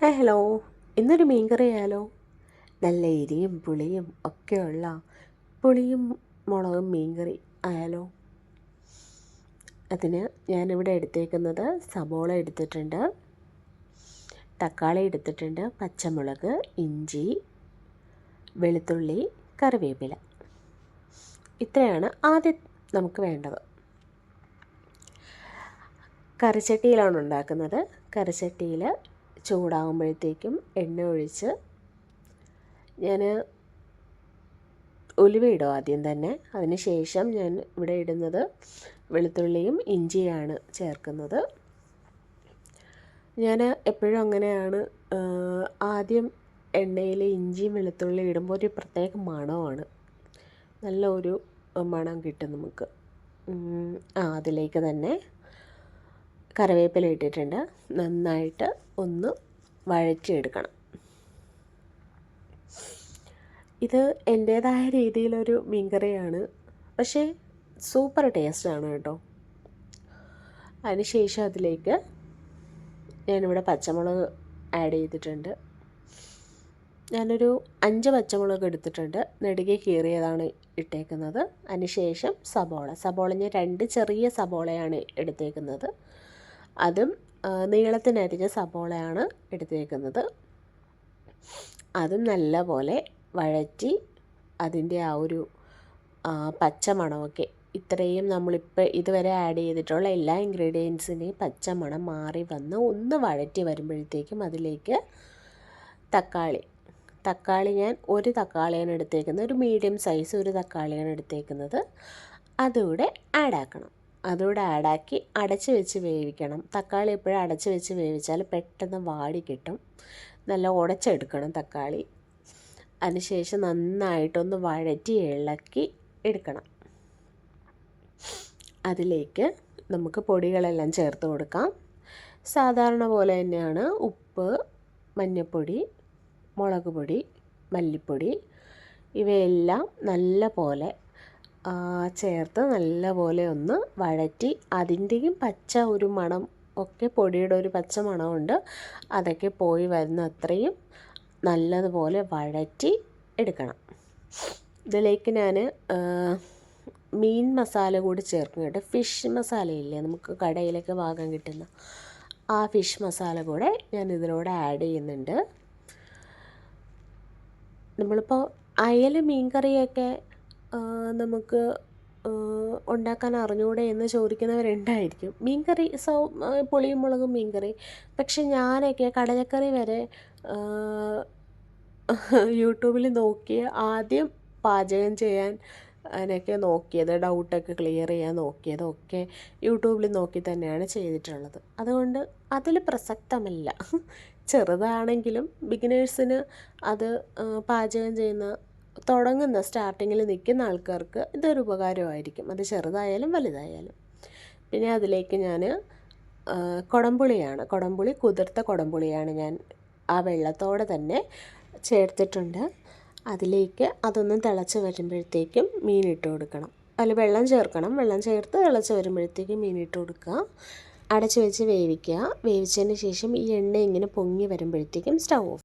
Hi hello. ഇന്നൊരു മീൻകറി ആയാലോ നല്ല എരിയും പുളിയും ഒക്കെയുള്ള പുളിയും മുളകും മീൻകറി ആയാലോ? അതിന് ഞാനിവിടെ എടുത്തേക്കുന്നത് സബോള എടുത്തിട്ടുണ്ട്. തക്കാളി എടുത്തിട്ടുണ്ട് പച്ചമുളക് ഇഞ്ചി വെളുത്തുള്ളി കറിവേപ്പില. ഇത്രയാണ് ആദ്യം നമുക്ക് വേണ്ടത്. കറിച്ചട്ടിയിലാണ് ഉണ്ടാക്കുന്നത്. കറിച്ചട്ടിയിൽ ചൂടാകുമ്പോഴത്തേക്കും എണ്ണ ഒഴിച്ച് ഞാൻ ഉലുവയിടും ആദ്യം തന്നെ. അതിന് ശേഷം ഞാൻ ഇവിടെ ഇടുന്നത് വെളുത്തുള്ളിയും ഇഞ്ചിയാണ് ചേർക്കുന്നത്. ഞാൻ എപ്പോഴും അങ്ങനെയാണ് ആദ്യം എണ്ണയിൽ ഇഞ്ചിയും വെളുത്തുള്ളി ഇടുമ്പോൾ ഒരു പ്രത്യേക മണമാണ്. നല്ല ഒരു മണം കിട്ടും നമുക്ക്. ആ അതിലേക്ക് തന്നെ കറിവേപ്പില ഇട്ടിട്ടുണ്ട്. നന്നായിട്ട് ഒന്ന് വഴറ്റിയെടുക്കണം. ഇത് എന്റേതായ രീതിയിലൊരു മീൻകറിയാണ്. പക്ഷേ സൂപ്പർ ടേസ്റ്റാണ് കേട്ടോ. അതിനുശേഷം അതിലേക്ക് ഞാനിവിടെ പച്ചമുളക് ആഡ് ചെയ്തിട്ടുണ്ട്. ഞാനൊരു അഞ്ച് പച്ചമുളക് എടുത്തിട്ടുണ്ട്. നെടുകെ കീറിയതാണ് ഇട്ടേക്കുന്നത്. അതിനുശേഷം സബോള. സബോള ഞാൻ രണ്ട് ചെറിയ സബോളയാണ് എടുത്തേക്കുന്നത്. അതും നീളത്തിനരിഞ്ഞ സബോളയാണ് എടുത്തേക്കുന്നത്. അതും നല്ലപോലെ വഴറ്റി അതിന്റെ ആ ഒരു പച്ച മണമൊക്കെ ഇത്രയും നമ്മളിപ്പോൾ ഇതുവരെ ആഡ് ചെയ്തിട്ടുള്ള എല്ലാ ഇൻഗ്രീഡിയൻസിന്റെയും പച്ചമണം മാറി വന്ന് ഒന്ന് വഴറ്റി വരുമ്പോഴത്തേക്കും അതിലേക്ക് തക്കാളി. തക്കാളി ഞാൻ ഒരു തക്കാളിയാണ് എടുത്തേക്കുന്നത്. ഒരു മീഡിയം സൈസ് ഒരു തക്കാളിയാണ് എടുത്തേക്കുന്നത്. അതുകൂടെ ആഡ് ആക്കണം. അതുകൂടെ ആഡാക്കി അടച്ച് വെച്ച് വേവിക്കണം. തക്കാളി എപ്പോഴും അടച്ച് വെച്ച് വേവിച്ചാൽ പെട്ടെന്ന് വാടി കിട്ടും. നല്ല ഉടച്ചെടുക്കണം തക്കാളി. അതിനുശേഷം നന്നായിട്ടൊന്ന് വഴറ്റി ഇളക്കി എടുക്കണം. അതിലേക്ക് നമുക്ക് പൊടികളെല്ലാം ചേർത്ത് കൊടുക്കാം. സാധാരണ പോലെ തന്നെയാണ് ഉപ്പ് മഞ്ഞൾപ്പൊടി മുളക് പൊടി മല്ലിപ്പൊടി. ഇവയെല്ലാം നല്ല പോലെ ചേർത്ത് നല്ലപോലെ ഒന്ന് വഴറ്റി അതിന്റെയും പച്ച ഒരു മണം ഒക്കെ പൊടിയുടെ ഒരു പച്ച മണമുണ്ട്. അതൊക്കെ പോയി വരുന്ന അത്രയും നല്ലതുപോലെ വഴറ്റി എടുക്കണം. ഇതിലേക്ക് ഞാൻ മീൻ മസാല കൂടി ചേർക്കും കേട്ടോ. ഫിഷ് മസാലയില്ലേ നമുക്ക് കടയിലൊക്കെ വാങ്ങാൻ കിട്ടുന്ന ആ ഫിഷ് മസാല കൂടെ ഞാൻ ഇതിലൂടെ ആഡ് ചെയ്യുന്നുണ്ട്. നമ്മളിപ്പോൾ അയല മീൻ കറിയൊക്കെ നമുക്ക് ഉണ്ടാക്കാൻ അറിഞ്ഞുകൂടെ എന്ന് ചോദിക്കുന്നവരുണ്ടായിരിക്കും. മീൻകറി സോ പുളിയും മുളകും മീൻകറി. പക്ഷെ ഞാനൊക്കെ കടലക്കറി വരെ യൂട്യൂബിൽ നോക്കി ആദ്യം പാചകം ചെയ്യാൻ അതിനൊക്കെ നോക്കിയത് ഡൗട്ടൊക്കെ ക്ലിയർ ചെയ്യാൻ നോക്കിയതൊക്കെ യൂട്യൂബിൽ നോക്കി തന്നെയാണ് ചെയ്തിട്ടുള്ളത്. അതുകൊണ്ട് അതിൽ പ്രസക്തമല്ല. ചെറുതാണെങ്കിലും ബിഗിനേഴ്സിന് അത് പാചകം ചെയ്യുന്ന തുടങ്ങുന്ന സ്റ്റാർട്ടിങ്ങിൽ നിൽക്കുന്ന ആൾക്കാർക്ക് ഇതൊരു ഉപകാരമായിരിക്കും. അത് ചെറുതായാലും വലുതായാലും. പിന്നെ അതിലേക്ക് ഞാൻ കുടംപുളിയാണ്. കുടംപുളി കുതിർത്ത കുടംപുളിയാണ് ഞാൻ ആ വെള്ളത്തോടെ തന്നെ ചേർത്തിട്ടുണ്ട്. അതിലേക്ക് അതൊന്ന് തിളച്ച് വരുമ്പോഴത്തേക്കും മീൻ ഇട്ട് കൊടുക്കണം. അതിൽ വെള്ളം ചേർക്കണം. വെള്ളം ചേർത്ത് തിളച്ച് വരുമ്പോഴത്തേക്കും മീൻ ഇട്ട് കൊടുക്കുക. അടച്ച് വെച്ച് വേവിക്കുക. വേവിച്ചതിന് ശേഷം ഈ എണ്ണ ഇങ്ങനെ പൊങ്ങി വരുമ്പോഴത്തേക്കും സ്റ്റൗ ഓഫ്